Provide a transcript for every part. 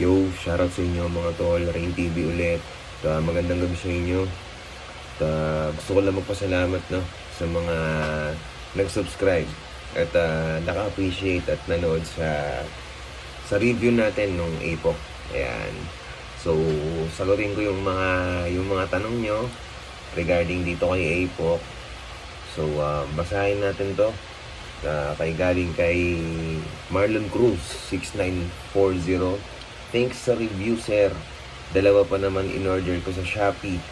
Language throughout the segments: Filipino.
Yo, shoutout sa inyo mga tol, Rain TV ulit. Uh, magandang gabi sa inyo. Uh, gusto ko lang magpasalamat no, sa mga nag-subscribe at uh, naka-appreciate at nanood sa sa review natin nung APOC. Ayan. So, sagutin ko yung mga yung mga tanong nyo regarding dito kay APOC. So, uh, basahin natin to. Uh, kay galing kay Marlon Cruz 6940 Thanks sa review, sir. Dalawa pa naman in-order ko sa Shopee.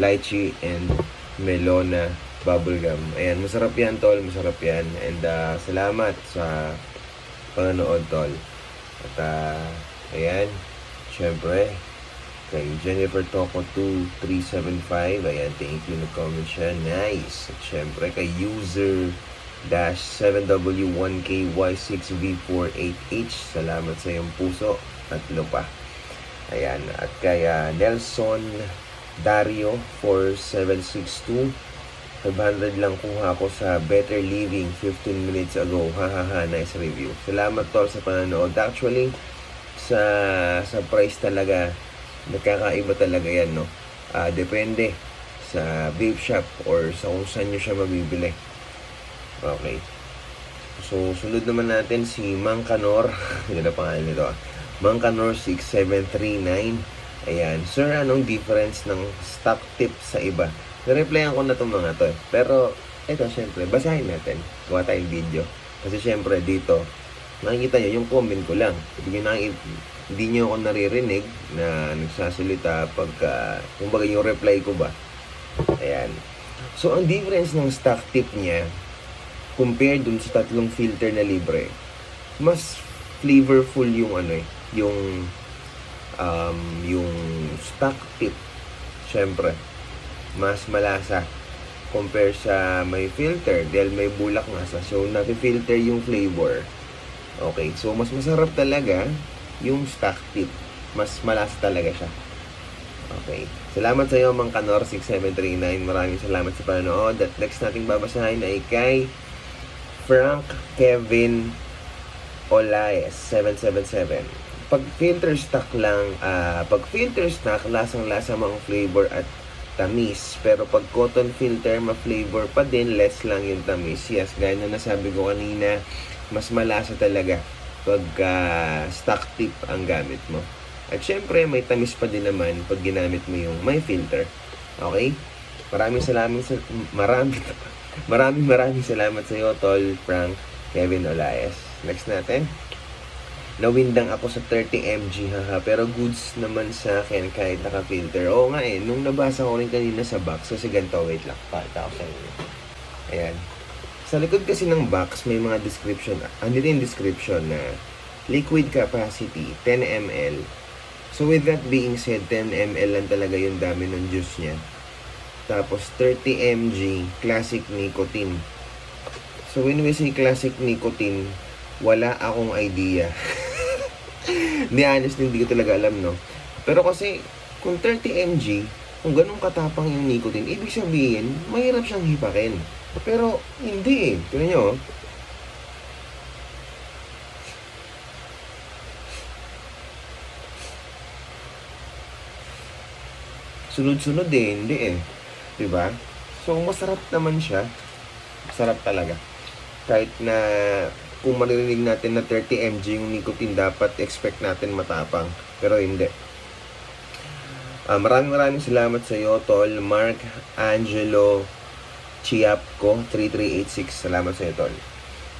Lychee and Melona bubblegum. Ayan, masarap yan, tol. Masarap yan. And uh, salamat sa panonood, tol. At uh, ayan, syempre, kay Jennifer Toco 2375. Ayan, thank you. Nag-comment siya. Nice. At syempre, kay user dash 7W1KY6V48H. Salamat sa iyong puso. Tatlo pa. Ayan. At kaya Nelson Dario 4762. 500 lang kuha ko sa Better Living 15 minutes ago. Hahaha, nice review. Salamat tol sa panonood. Actually, sa sa price talaga, nagkakaiba talaga yan, no? Ah, depende sa vape shop or sa kung saan nyo siya mabibili. Okay. So, sunod naman natin si Mang Kanor. Hindi na pangalan nito ah. Mang Kanor 6739. Ayan. Sir, anong difference ng stock tip sa iba? Na-replyan ko na itong mga to. eh. Pero, ito, syempre, basahin natin. Gawa tayong video. Kasi syempre, dito, nakikita nyo, yung comment ko lang. Hindi nyo, hindi nyo ako naririnig na nagsasalita pagka, kumbaga yung reply ko ba. Ayan. So, ang difference ng stock tip niya, compared dun sa tatlong filter na libre, mas flavorful yung ano eh, yung um, yung stock tip. Syempre, mas malasa compare sa may filter. Dahil may bulak nga sa so nafi-filter yung flavor. Okay so mas masarap talaga yung stock tip. Mas malasa talaga siya. Okay salamat sa iyo Mang Kanor 6739 maraming salamat sa panonood. At next nating babasahin ay kay Frank Kevin Olaes 777 pag filter stock lang ah, pag filter stock lasang lasa mo ang flavor at tamis. Pero pag cotton filter, ma-flavor pa din, less lang yung tamis. Yes, gaya na nasabi ko kanina, mas malasa talaga pag ah, stock tip ang gamit mo. At syempre, may tamis pa din naman pag ginamit mo yung may filter. Okay? Maraming salamat sa maraming maraming maraming salamat sa iyo, Tol Frank Kevin Olaes. Next natin. Nawindang ako sa 30 mg haha, pero goods naman sa akin kahit naka-filter. Oo nga eh, nung nabasa ko rin kanina sa box, kasi ganito, wait lang, pakita ko sa inyo. Ayan. Sa likod kasi ng box, may mga description, andito yung description na liquid capacity, 10 ml. So with that being said, 10 ml lang talaga yung dami ng juice niya. Tapos 30 mg classic nicotine. So when we say classic nicotine, wala akong idea. Hindi, honest, hindi ko talaga alam, no? Pero kasi, kung 30 mg, kung ganun katapang yung nicotine, ibig sabihin, mahirap siyang hipakin. Pero, hindi eh. Tignan nyo, oh. Sunod-sunod eh, hindi eh. 'Di ba? So, masarap naman siya. Masarap talaga. Kahit na kung maririnig natin na 30 mg yung nicotine, dapat expect natin matapang. Pero hindi. Ah, maraming maraming salamat sa iyo, Tol. Mark Angelo Chiapco 3386. Salamat sa iyo, Tol.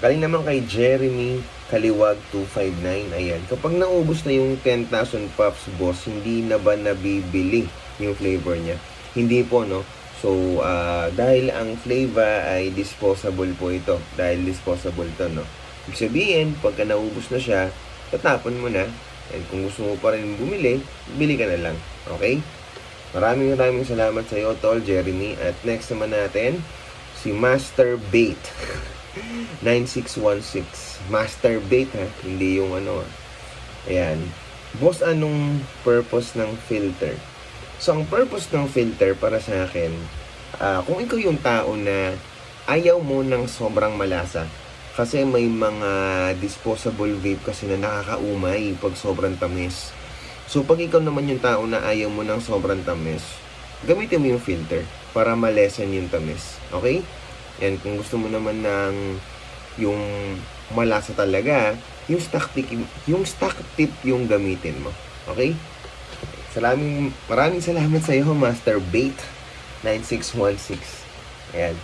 Galing naman kay Jeremy Kaliwag 259. Ayan. Kapag naubos na yung 10,000 puffs, boss, hindi na ba nabibili yung flavor niya? Hindi po, no? So, ah, dahil ang flavor ay disposable po ito. Dahil disposable to, no? Ibig sabihin, pagka naubos na siya, tatapon mo na. And kung gusto mo pa rin bumili, bili ka na lang. Okay? Maraming maraming salamat sa iyo, Tol Jeremy. At next naman natin, si Master Bait. 9616. Master Bait, ha? Hindi yung ano, ha? Ayan. Boss, anong purpose ng filter? So, ang purpose ng filter para sa akin, ah, kung ikaw yung tao na ayaw mo ng sobrang malasa, kasi may mga disposable vape kasi na nakakaumay pag sobrang tamis. So, pag ikaw naman yung tao na ayaw mo ng sobrang tamis, gamitin mo yung filter para malesen yung tamis. Okay? Yan, kung gusto mo naman ng yung malasa talaga, yung stock tip, yung stock tip yung gamitin mo. Okay? Salaming, maraming salamat sa iyo, Master Bait 9616. Ayan.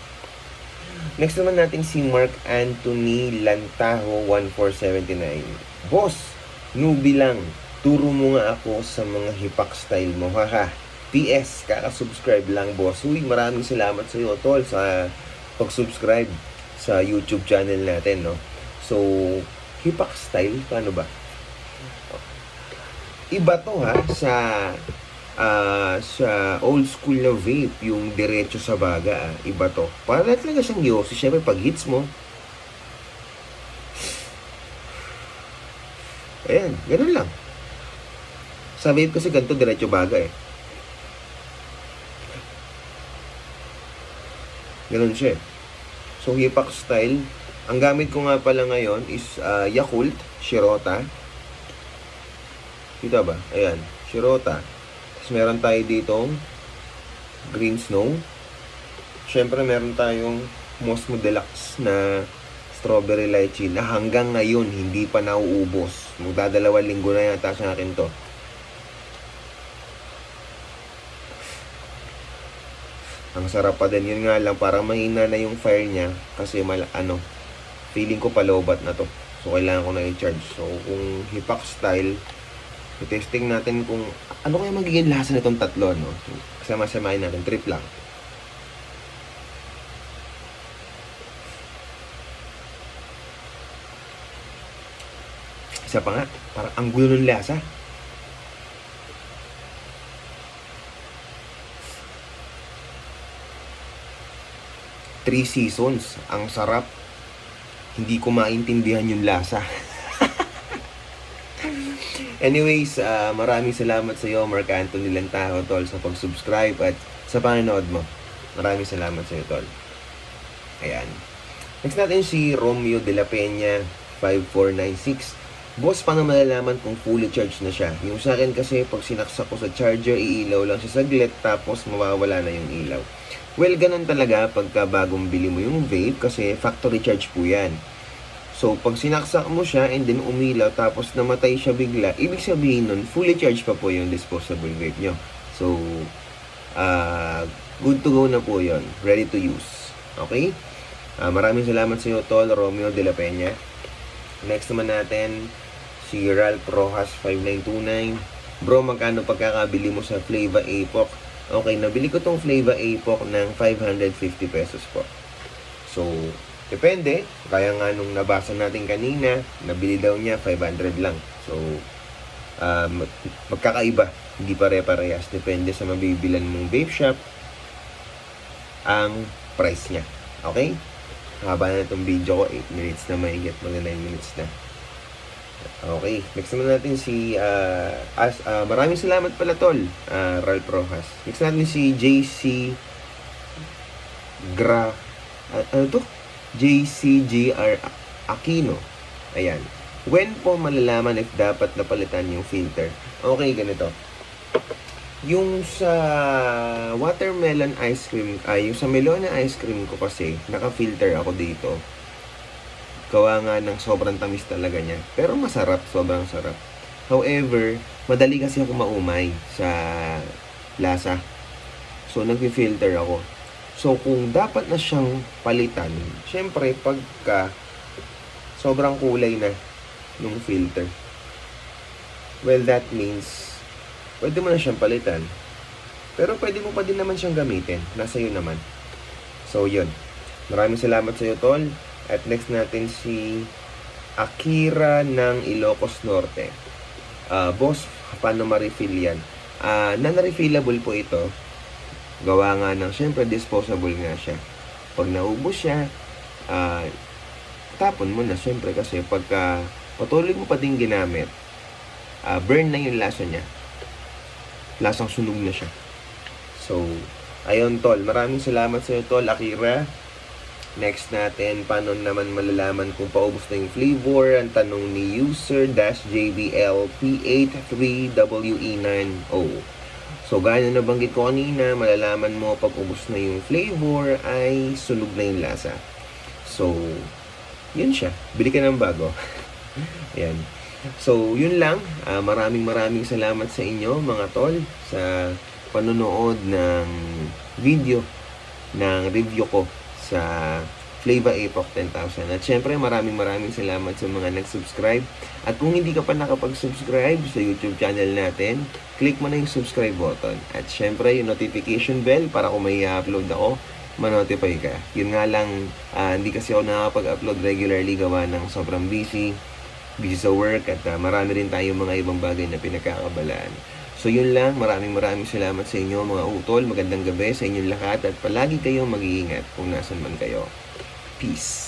Next naman natin si Mark Anthony Lantaho 1479. Boss, newbie lang. Turo mo nga ako sa mga hipak style mo. Haha. PS, kaka-subscribe lang boss. Uy, maraming salamat sa iyo, tol, sa pag-subscribe sa YouTube channel natin, no? So, hipak style, paano ba? Iba to ha, sa ah sa old school na vape, yung diretso sa baga, ah. iba to. Para talaga siyang yosi, syempre pag hits mo, ayan, ganun lang. Sa vape kasi ganito, diretso baga eh. Ganun siya eh. So, hipak style. Ang gamit ko nga pala ngayon is ah, Yakult, Shirota. Kita ba? Ayan, Shirota. Tapos meron tayo ditong Green Snow. Siyempre, meron tayong Mosmo Deluxe na strawberry lychee na hanggang ngayon hindi pa nauubos. Magdadalawang linggo na yata sa akin to. Ang sarap pa din. Yun nga lang, parang mahina na yung fire niya kasi mal ano, feeling ko palobat na to. So, kailangan ko na i-charge. So, kung hipak style, i-testing natin kung ano kaya magiging lasa nitong tatlo, no? Kasama-samahin natin. Trip lang. Isa pa nga, parang ang gulo ng lasa. Three seasons. Ang sarap. Hindi ko maintindihan yung lasa. Anyways, ah, maraming salamat sa iyo, Mark Anthony Lantaho, tol, sa pag-subscribe at sa panonood mo. Maraming salamat sa iyo, tol. Ayan. Next natin si Romeo de la Peña, 5496. Boss, paano malalaman kung fully charged na siya? Yung sa akin kasi, pag sinaksak ko sa charger, iilaw lang siya saglit, tapos mawawala na yung ilaw. Well, ganun talaga pagka bagong bili mo yung vape kasi factory charge po yan. So, pag sinaksak mo siya and then umilaw tapos namatay siya bigla, ibig sabihin nun, fully charged pa po yung disposable vape nyo. So, ah good to go na po yon Ready to use. Okay? Ah, maraming salamat sa iyo, Tol Romeo de la Peña. Next naman natin, si Ralph Rojas 5929. Bro, magkano pagkakabili mo sa Flava Apoc? Okay, nabili ko tong Flava Apoc ng 550 pesos po. So, depende. Kaya nga nung nabasa natin kanina, nabili daw niya 500 lang. So, um, magkakaiba. Hindi pare-parehas. Depende sa mabibilan mong vape shop ang price niya. Okay? Haba na itong video ko. 8 minutes na mahigit. Mga 9 minutes na. Okay. Next naman natin si ah, as, ah, maraming salamat pala tol, ah, Ralph Rojas. Next natin si JC Gra ah, ano to? JCGR Aquino. Ayan. When po malalaman if dapat napalitan yung filter? Okay, ganito. Yung sa watermelon ice cream, ay yung sa melon na ice cream ko kasi, naka-filter ako dito. Gawa nga ng sobrang tamis talaga niya. Pero masarap, sobrang sarap. However, madali kasi ako maumay sa lasa. So, nag-filter ako. So, kung dapat na siyang palitan, syempre, pagka sobrang kulay na nung filter, well, that means, pwede mo na siyang palitan. Pero pwede mo pa din naman siyang gamitin. Nasa iyo naman. So, yun. Maraming salamat sa iyo, Tol. At next natin si Akira ng Ilocos Norte. Ah, boss, paano ma-refill yan? Ah, non-refillable po ito. Gawa nga ng, syempre, disposable nga siya. Pag naubos siya, ah, tapon mo na, syempre, kasi pagka patuloy mo pa din ginamit, ah, burn na yung lasa niya. Lasang sunog na siya. So, ayun, Tol. Maraming salamat sa iyo, Tol, Akira. Next natin, paano naman malalaman kung paubos na yung flavor? Ang tanong ni user-jbl-p83we9o. So, gaya na nabanggit ko kanina, malalaman mo pag ubos na yung flavor ay sunog na yung lasa. So, yun siya. Bili ka ng bago. Ayan. So, yun lang. Ah, maraming maraming salamat sa inyo, mga tol, sa panonood ng video ng review ko sa Flava Apoc 10,000. At syempre, maraming maraming salamat sa mga nag-subscribe. At kung hindi ka pa nakapag-subscribe sa YouTube channel natin, click mo na yung subscribe button. At syempre, yung notification bell para kung may upload ako, manotify ka. Yun nga lang, ah, hindi kasi ako nakapag-upload regularly gawa ng sobrang busy, busy sa work, at ah, marami rin tayong mga ibang bagay na pinagkakabalaan. So yun lang, maraming maraming salamat sa inyo mga utol, magandang gabi sa inyong lahat at palagi kayong mag-iingat kung nasan man kayo. Peace.